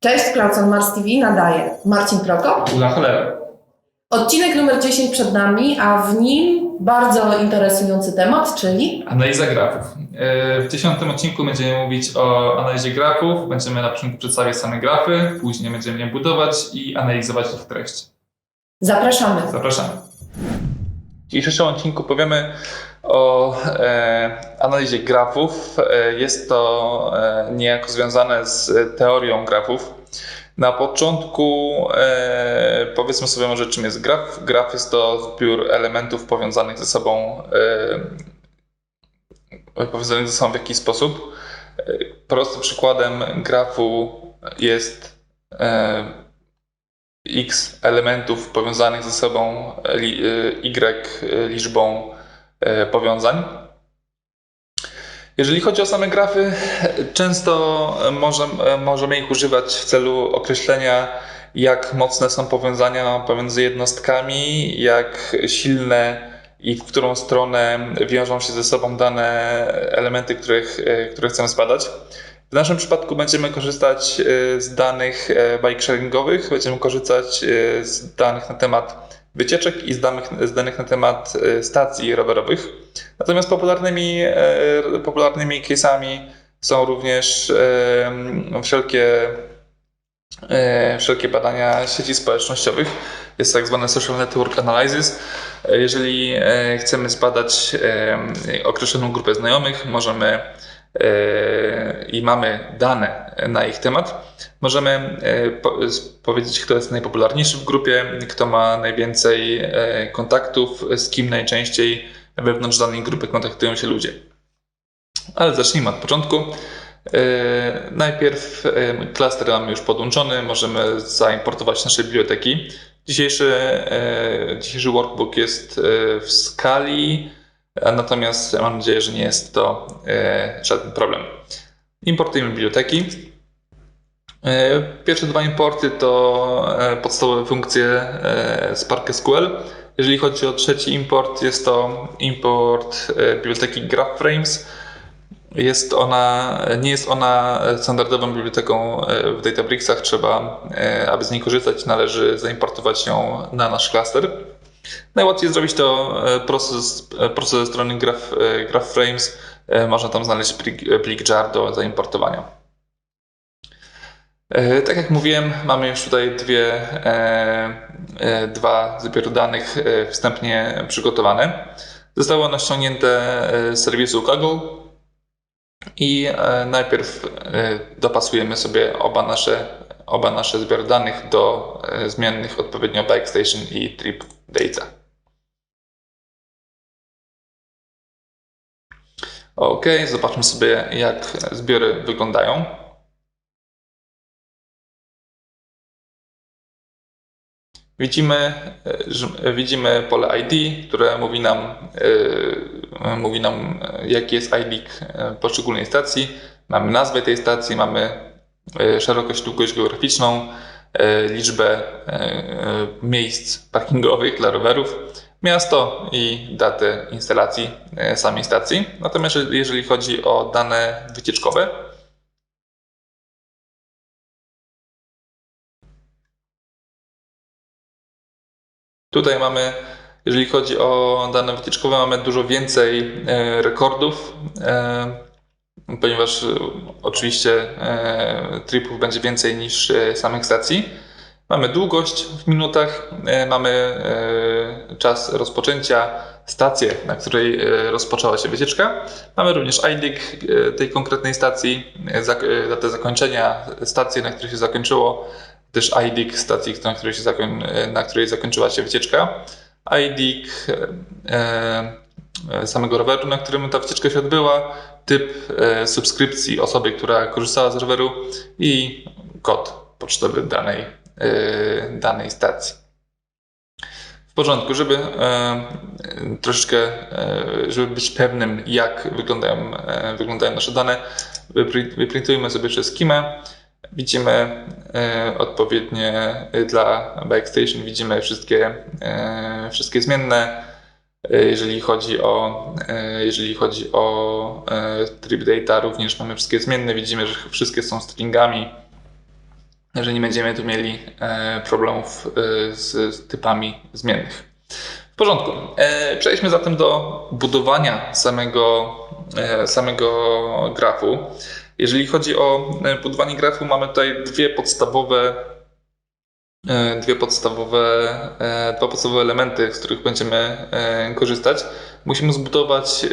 Cześć, Clouds on Mars TV nadaje Marcin Prokop. Na cholerę. Odcinek numer 10 przed nami, a w nim bardzo interesujący temat, czyli Analiza grafów. E, W dziesiątym odcinku będziemy mówić o analizie grafów. Będziemy na początku przedstawiać same grafy, później będziemy je budować i analizować ich treść. zapraszamy. Zapraszamy. W dzisiejszym odcinku powiemy o e, analizie grafów. E, jest to e, niejako związane z teorią grafów. Na początku powiedzmy sobie może czym jest graf. Graf jest to zbiór elementów powiązanych ze sobą, powiązanych ze sobą w jakiś sposób. Prostym przykładem grafu jest x elementów powiązanych ze sobą y liczbą powiązań. Jeżeli chodzi o same grafy, często możemy, możemy ich używać w celu określenia, jak mocne są powiązania pomiędzy jednostkami, jak silne i w którą stronę wiążą się ze sobą dane elementy, których, e, które chcemy zbadać. W naszym przypadku będziemy korzystać e, z danych e, bike sharingowych, będziemy korzystać e, z danych na temat wycieczek i z danych, z danych na temat e, stacji rowerowych. Natomiast popularnymi, e, popularnymi case'ami są również wszelkie, e, wszelkie badania sieci społecznościowych. Jest tak zwany social network analysis. Jeżeli chcemy zbadać określoną grupę znajomych, możemy i mamy dane na ich temat, możemy s- powiedzieć, kto jest najpopularniejszy w grupie, kto ma najwięcej e, kontaktów, z kim najczęściej wewnątrz danej grupy kontaktują się ludzie. Ale zacznijmy od początku. Najpierw klaster mamy już podłączony, możemy zaimportować nasze biblioteki. Dzisiejszy, dzisiejszy workbook jest w skali, natomiast mam nadzieję, że nie jest to e, żaden problem. Importujemy biblioteki. E, Pierwsze dwa importy to e, podstawowe funkcje z ParkSQL. Jeżeli chodzi o trzeci import, jest to import biblioteki GraphFrames. Jest ona, nie jest ona standardową biblioteką w Databricksach. Trzeba, aby z niej korzystać, należy zaimportować ją na nasz klaster. Najłatwiej zrobić to e, proces ze strony Graph, e, GraphFrames. E, Można tam znaleźć plik, jar do zaimportowania. Tak jak mówiłem, mamy już tutaj dwie, dwa zbiory danych wstępnie przygotowane. Zostały one ściągnięte z serwisu Kaggle i najpierw dopasujemy sobie oba nasze, oba nasze zbiory danych do zmiennych odpowiednio Bike Station i Trip Data. Ok, zobaczmy sobie jak zbiory wyglądają. Widzimy, e, że widzimy pole ID, które mówi nam, e, mówi nam e, jaki jest ID e, poszczególnej stacji. Mamy nazwę tej stacji, mamy e, szerokość, długość geograficzną, e, liczbę e, e, miejsc parkingowych dla rowerów, miasto i datę instalacji e, samej stacji. Natomiast jeżeli- chodzi o dane wycieczkowe, Tutaj mamy, jeżeli chodzi o dane wytyczkowe, mamy dużo więcej e, rekordów, e, ponieważ oczywiście tripów będzie więcej niż samych stacji. Mamy długość w minutach, e, mamy e, czas rozpoczęcia, stację, na której e, rozpoczęła się wycieczka. Mamy również ID e, tej konkretnej stacji, datę zakończenia stacji, na której się zakończyło, też ID stacji, na której, się zakoń, na której zakończyła się wycieczka, ID e, samego roweru, na którym ta wycieczka się odbyła, typ subskrypcji osoby, która korzystała z roweru i kod pocztowy danej, danej stacji. W porządku, żeby e, troszeczkę, e, żeby być pewnym, jak wyglądają, e, wyglądają nasze dane, wypri- wyprintujmy sobie przez skimę. Widzimy odpowiednie dla Bike Station, widzimy wszystkie, wszystkie zmienne. Jeżeli chodzi o, jeżeli chodzi o trip data, również mamy wszystkie zmienne. Widzimy, że wszystkie są stringami. Że nie będziemy tu mieli e, problemów e, z, typami zmiennych. W porządku. E, Przejdźmy zatem do budowania samego, samego grafu. Jeżeli chodzi o budowanie grafu, mamy tutaj dwie podstawowe, dwie podstawowe, dwa podstawowe elementy, z których będziemy korzystać. Musimy zbudować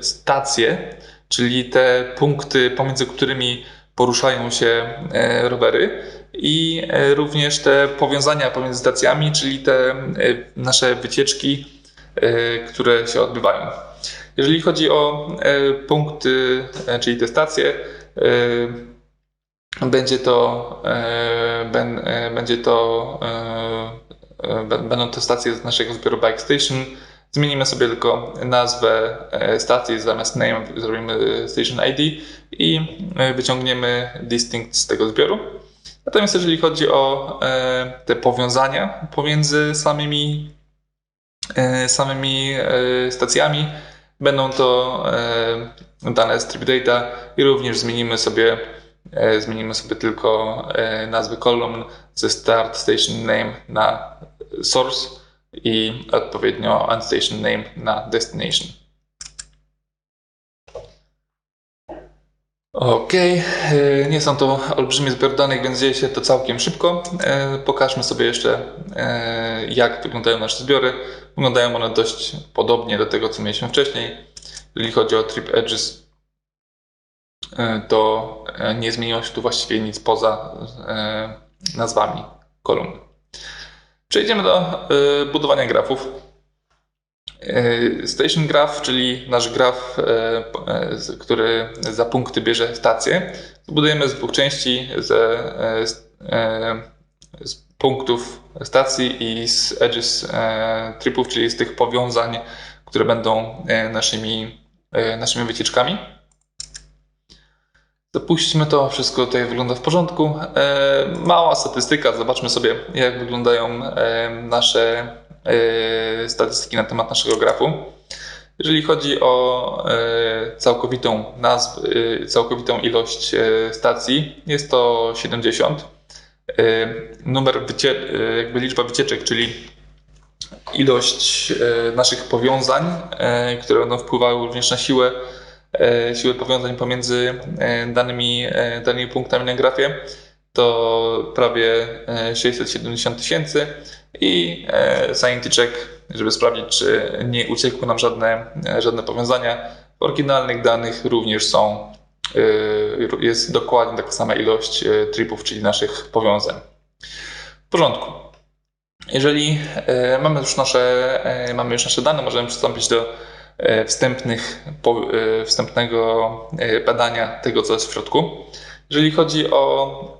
stacje, czyli te punkty, pomiędzy którymi poruszają się rowery i e, również te powiązania pomiędzy stacjami, czyli te e, nasze wycieczki, e, które się odbywają. Jeżeli chodzi o punkty, czyli te stacje, będzie to, będzie to, będą to stacje z naszego zbioru Bike Station. Zmienimy sobie tylko nazwę stacji, zamiast name zrobimy Station ID i wyciągniemy distinct z tego zbioru. Natomiast jeżeli chodzi o e, te powiązania pomiędzy samymi, e, samymi e, stacjami, będą to dane strip data i również zmienimy sobie, zmienimy sobie tylko nazwy kolumn ze start station name na source i odpowiednio end station name na destination. Okej, e, nie są to olbrzymi zbiór danych, więc dzieje się to całkiem szybko. E, Pokażmy sobie jeszcze, e, jak wyglądają nasze zbiory. Wyglądają one dość podobnie do tego, co mieliśmy wcześniej. Jeżeli chodzi o trip edges, to nie zmieniło się tu właściwie nic poza nazwami kolumn. Przejdziemy do budowania grafów. E, Station graph, czyli nasz graf, e, e, który za punkty bierze stację, zbudujemy z dwóch części, z, punktów stacji i z edges tripów, czyli z tych powiązań, które będą naszymi, naszymi wycieczkami. Zapuśćmy to, wszystko tutaj wygląda w porządku. Mała statystyka, zobaczmy sobie jak wyglądają nasze statystyki na temat naszego grafu. Jeżeli chodzi o e, całkowitą nazw, e, całkowitą ilość e, stacji, jest to 70. E, Numer wycie, e, jakby liczba wycieczek, czyli ilość e, naszych powiązań, e, które będą wpływały również na siłę, e, siłę powiązań pomiędzy e, danymi, e, danymi punktami na grafie, to prawie e, 670 tysięcy i e, sanity check, żeby sprawdzić, czy nie uciekły nam żadne, e, żadne powiązania. W oryginalnych danych również są, e, jest dokładnie taka sama ilość tripów, czyli naszych powiązań. W porządku. Jeżeli mamy już nasze, mamy już nasze dane, możemy przystąpić do wstępnych, wstępnego badania tego, co jest w środku. Jeżeli chodzi o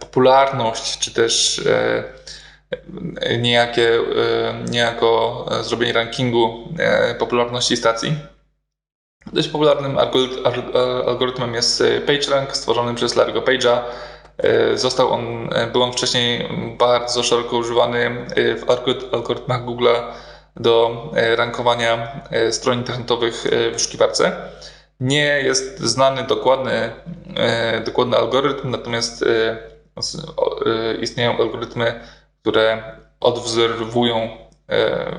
popularność, czy też niejakie, e, niejako e, zrobienie rankingu e, popularności stacji, dość popularnym algoryt- al- algorytmem jest PageRank stworzony przez Larry'ego Page'a. Został on, był on wcześniej bardzo szeroko używany w algoryt- algorytmach Google'a do rankowania stron internetowych w wyszukiwarce. Nie jest znany dokładny, dokładny algorytm, natomiast istnieją algorytmy, które odwzorowują e,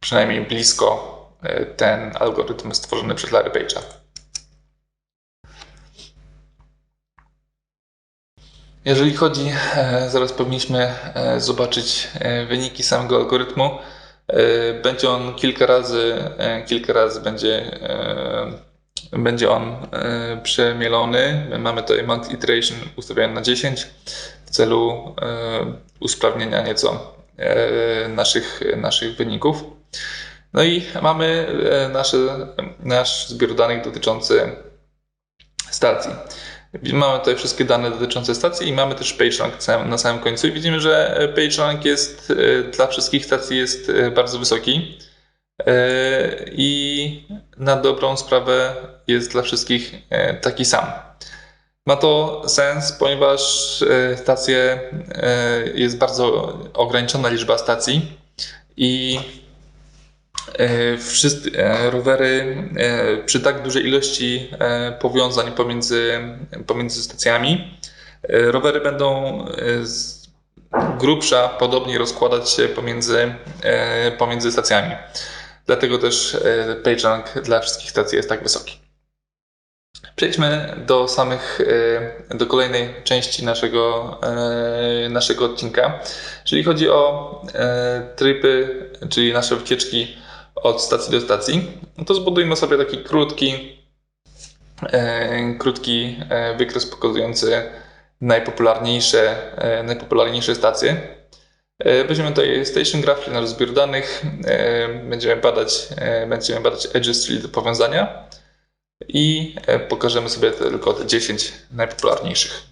przynajmniej blisko e, ten algorytm stworzony przez Larry Page'a. Jeżeli chodzi, e, zaraz powinniśmy zobaczyć wyniki samego algorytmu. Będzie on kilka razy, kilka razy będzie, będzie on przemielony. My Mamy tutaj max iteration ustawiony na 10 w celu e, usprawnienia nieco e, naszych, naszych wyników. No i mamy e, nasze, nasz zbiór danych dotyczący stacji. Mamy tutaj wszystkie dane dotyczące stacji i mamy też PageRank na samym końcu i widzimy, że PageRank jest dla wszystkich stacji jest bardzo wysoki i na dobrą sprawę jest dla wszystkich taki sam. Ma to sens, ponieważ e, stacje e, jest bardzo ograniczona liczba stacji i E, Wszyscy rowery przy tak dużej ilości powiązań pomiędzy, pomiędzy stacjami Rowery będą z grubsza podobniej rozkładać się pomiędzy, pomiędzy stacjami. Dlatego też PageRank dla wszystkich stacji jest tak wysoki. Przejdźmy do samych, e, do kolejnej części naszego, e, naszego odcinka. Jeżeli chodzi o e, tripy, czyli nasze wycieczki od stacji do stacji, no to zbudujmy sobie taki krótki, krótki wykres pokazujący najpopularniejsze, najpopularniejsze stacje. Weźmiemy tutaj Station Graph, czyli nasz zbiór danych. Będziemy badać, będziemy badać edges, czyli powiązania i e, pokażemy sobie tylko te 10 najpopularniejszych.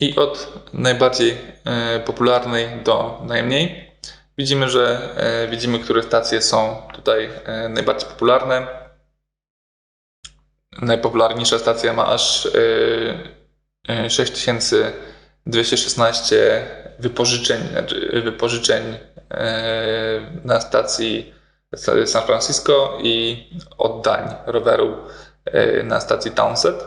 I od najbardziej e, popularnej do najmniej. Widzimy, że e, widzimy, które stacje są tutaj najbardziej popularne. Najpopularniejsza stacja ma aż e, e, 6216 wypożyczeń, znaczy wypożyczeń na stacji San Francisco i oddań roweru e, na stacji Townsend.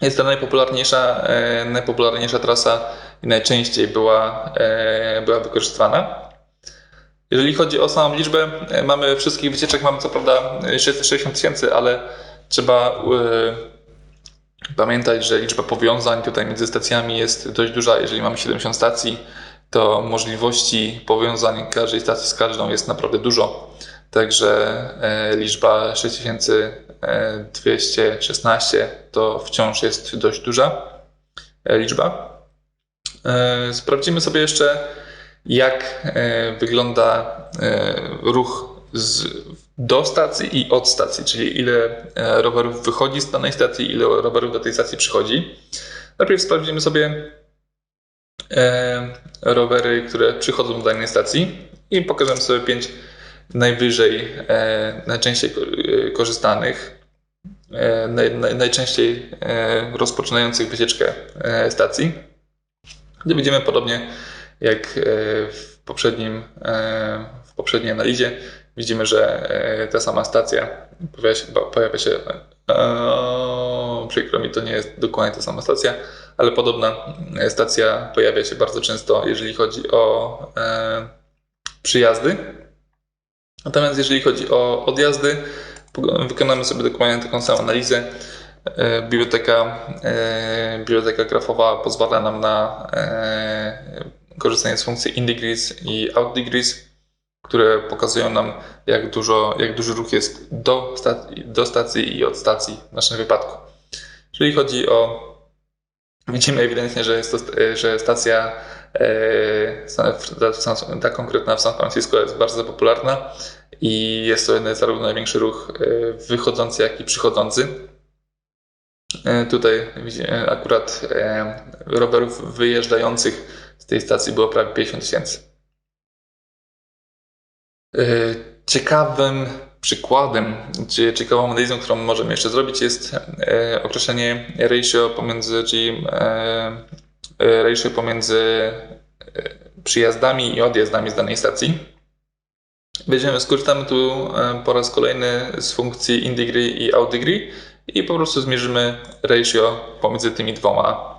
Jest to najpopularniejsza, e, najpopularniejsza trasa i najczęściej była, e, była wykorzystywana. Jeżeli chodzi o samą liczbę, mamy wszystkich wycieczek, mamy co prawda 660 tysięcy, ale trzeba pamiętać, że liczba powiązań tutaj między stacjami jest dość duża. Jeżeli mamy 70 stacji, to możliwości powiązań każdej stacji z każdą jest naprawdę dużo. Także e, liczba 6216 to wciąż jest dość duża e, liczba. E, Sprawdzimy sobie jeszcze, jak e, wygląda e, ruch z, do stacji i od stacji, czyli ile e, rowerów wychodzi z danej stacji, ile rowerów do tej stacji przychodzi. Najpierw sprawdzimy sobie e, rowery, które przychodzą do danej stacji i pokażemy sobie pięć najwyżej, e, najczęściej e, korzystanych, e, naj, naj, najczęściej e, rozpoczynających wycieczkę e, stacji. Gdy widzimy podobnie jak e, w poprzednim, e, w poprzedniej analizie, widzimy, że e, ta sama stacja pojawia się, pojawia się e, przykro mi, to nie jest dokładnie ta sama stacja, ale podobna stacja pojawia się bardzo często, jeżeli chodzi o e, przyjazdy. Natomiast jeżeli chodzi o odjazdy, wykonamy sobie dokładnie taką samą analizę. E, Biblioteka, e, biblioteka grafowa pozwala nam na korzystanie z funkcji in-degrees i out-degrees, które pokazują nam, jak, dużo, jak duży ruch jest do, do stacji i od stacji w naszym wypadku. Jeżeli chodzi o. Widzimy ewidentnie, że, jest to, st- że stacja e, ta, konkretna w San Francisco jest bardzo popularna i jest to zarówno największy ruch e, wychodzący, jak i przychodzący. E, Tutaj akurat e, rowerów wyjeżdżających z tej stacji było prawie 50 tysięcy. E, Ciekawym przykładem, ciekawą analizą, którą możemy jeszcze zrobić, jest e, określenie ratio pomiędzy, czyli e, e, ratio pomiędzy przyjazdami i odjazdami z danej stacji. Będziemy, skorzystamy tu po raz kolejny z funkcji in-degree i out-degree i po prostu zmierzymy ratio pomiędzy tymi dwoma,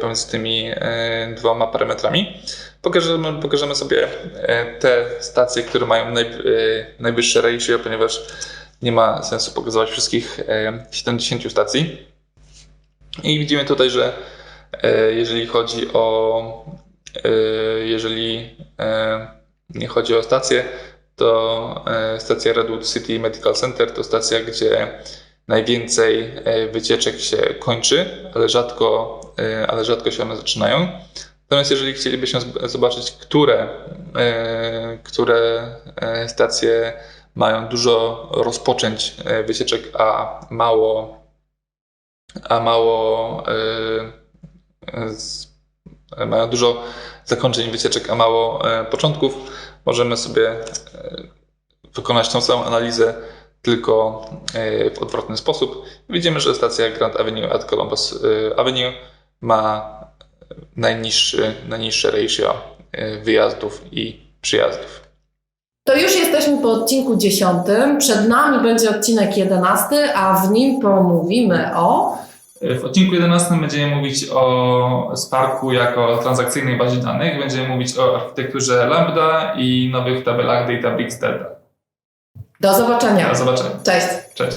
pomiędzy tymi e, dwoma parametrami. Pokażemy, pokażemy sobie e, te stacje, które mają naj, e, najwyższe ratio, ponieważ nie ma sensu pokazywać wszystkich e, 70 stacji. I widzimy tutaj, że e, jeżeli chodzi o e, jeżeli e, nie chodzi o stację, to e, stacja Redwood City Medical Center to stacja, gdzie najwięcej e, wycieczek się kończy, ale rzadko, e, ale rzadko się one zaczynają. Natomiast jeżeli chcielibyśmy zobaczyć, które, e, które stacje mają dużo rozpoczęć wycieczek, a mało, a mało mają dużo zakończeń wycieczek, a mało początków, możemy sobie wykonać tą samą analizę tylko e, w odwrotny sposób. Widzimy, że stacja Grand Avenue at Columbus e, Avenue ma najniższy, najniższe ratio e, wyjazdów i przyjazdów. To już jesteśmy po odcinku 10. Przed nami będzie odcinek 11, a w nim pomówimy o. W odcinku 11 będziemy mówić o Sparku jako transakcyjnej bazie danych. Będziemy mówić o architekturze Lambda i nowych tabelach Databricks Delta. Do zobaczenia. Do zobaczenia. Cześć. Cześć.